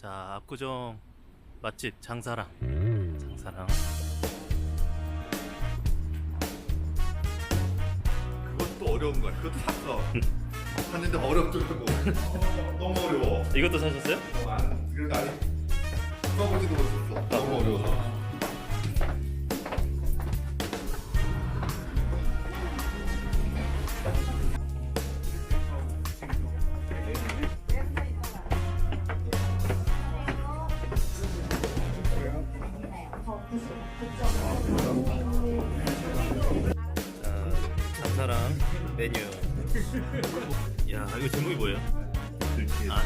자, 압구정 맛집 장사랑. 장사랑. 그것도 어려운 거야. 그것도 샀어. 샀는데 어렵더라고. 너무 어려워. 이것도 사셨어요? 안, 그래도 아니. 써보지도 못했어. 너무 어려워서. 사랑 메뉴. 야, 이거 제목이 뭐예요? 아.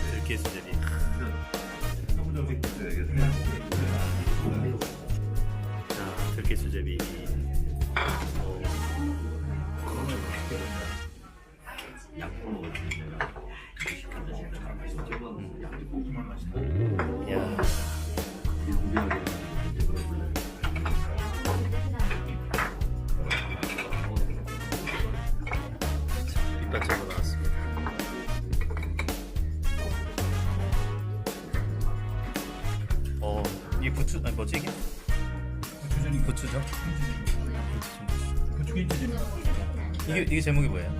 조금씩 드셔야겠네. 자, 들깨 수제비. 오. 어, 이 부추 아니 뭐지 이게? 부추전이 부추죠? 부추김치전이다. 이게 이게 제목이 뭐예요?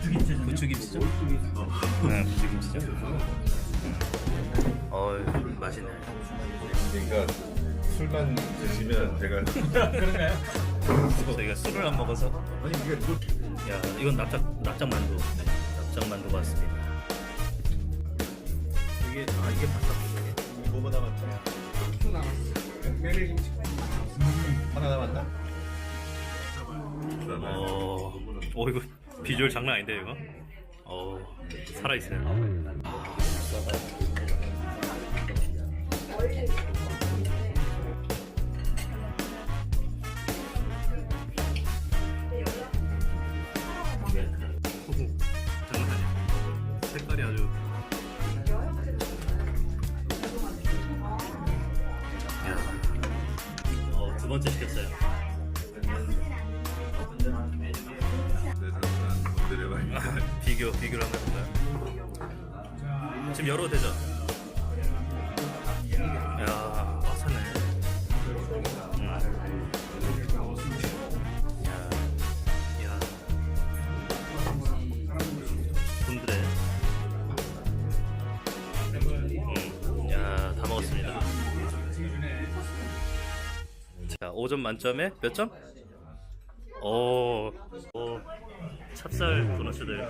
부추김치전. 부추김치죠? 네, 부추김치죠. 어, 맛있네. 그러니까 술만 드시면 제가 그런가요? 저희가 술을 안 먹어서 아니 이게 뭐 야 이건 납작 납작 만두 납작 만두 같습니다. 이게 아 이게 바삭 하나 남았나? 어, 어 이거 비주얼 장난 아닌데 이거? 어 살아 있어요. 장난 아니야. 색깔이 아주. 번째 시켰어요. 내려가니까 비교 비교를 해볼까요? 지금 열어도 되죠? 자, 5점 만점에 몇 점? 오, 오 찹쌀 도넛들